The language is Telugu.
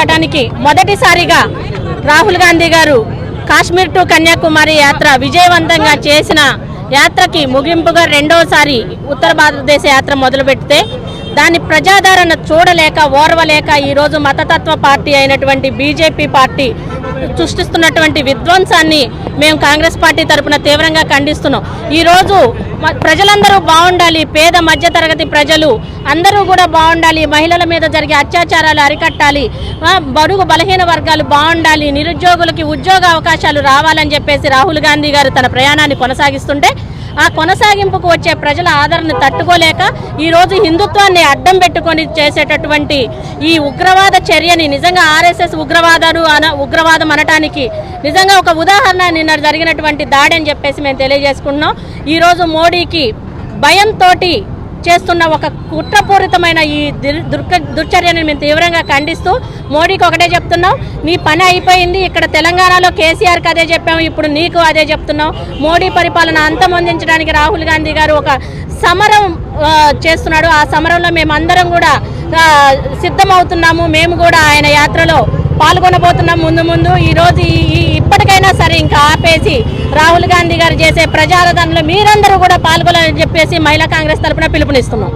తీసుకురావడానికి మొదటిసారిగా రాహుల్ గాంధీ గారు కాశ్మీర్ టు కన్యాకుమారి యాత్ర విజయవంతంగా చేసిన యాత్రకి ముగింపుగా రెండోసారి ఉత్తర భారతదేశ యాత్ర మొదలుపెడితే దాని ప్రజాదరణ చూడలేక ఓర్వలేక ఈరోజు మతతత్వ పార్టీ అయినటువంటి బీజేపీ పార్టీ సృష్టిస్తున్నటువంటి విధ్వంసాన్ని మేము కాంగ్రెస్ పార్టీ తరపున తీవ్రంగా ఖండిస్తున్నాం. ఈరోజు ప్రజలందరూ బాగుండాలి పేద మధ్యతరగతి ప్రజలు అందరూ కూడా బాగుండాలి మహిళల మీద జరిగే అత్యాచారాలు అరికట్టాలి. బరువు బడుగు బలహీన వర్గాలు బాగుండాలి నిరుద్యోగులకి ఉద్యోగ అవకాశాలు రావాలని చెప్పేసి రాహుల్ గాంధీ గారు తన ప్రయాణాన్ని కొనసాగిస్తుంటే ఆ కొనసాగింపుకు వచ్చే ప్రజల ఆదరణ తట్టుకోలేక ఈరోజు హిందుత్వాన్ని అడ్డం పెట్టుకొని చేసేటటువంటి ఈ ఉగ్రవాద చర్యని నిజంగా ఆర్ఎస్ఎస్ ఉగ్రవాదాలు అన ఉగ్రవాదం అనటానికి నిజంగా ఒక ఉదాహరణ నిన్న జరిగినటువంటి దాడి అని చెప్పేసి మేము తెలియజేసుకుంటున్నాం. ఈరోజు మోడీకి భయంతో చేస్తున్న ఒక కుట్రపూరితమైన ఈ దుర్- దుర్గ మేము తీవ్రంగా ఖండిస్తూ మోడీకి ఒకటే చెప్తున్నాం. నీ పని అయిపోయింది ఇక్కడ తెలంగాణలో కేసీఆర్కి అదే చెప్పాము ఇప్పుడు నీకు అదే చెప్తున్నాం. మోడీ పరిపాలన అంతమొందించడానికి రాహుల్ గాంధీ గారు ఒక సమరం చేస్తున్నాడు. ఆ సమరంలో మేమందరం కూడా సిద్ధమవుతున్నాము. మేము కూడా ఆయన యాత్రలో పాల్గొనబోతున్నాం ముందు ముందు. ఈరోజు ఈ ఇప్పటికైనా సరే ఇంకా ఆపేసి రాహుల్ గాంధీ గారు చేసే ప్రజారాధనలో మీరందరూ కూడా పాల్గొన చెప్పేసి మహిళా కాంగ్రెస్ తరపున పిలుపునిస్తున్నాం.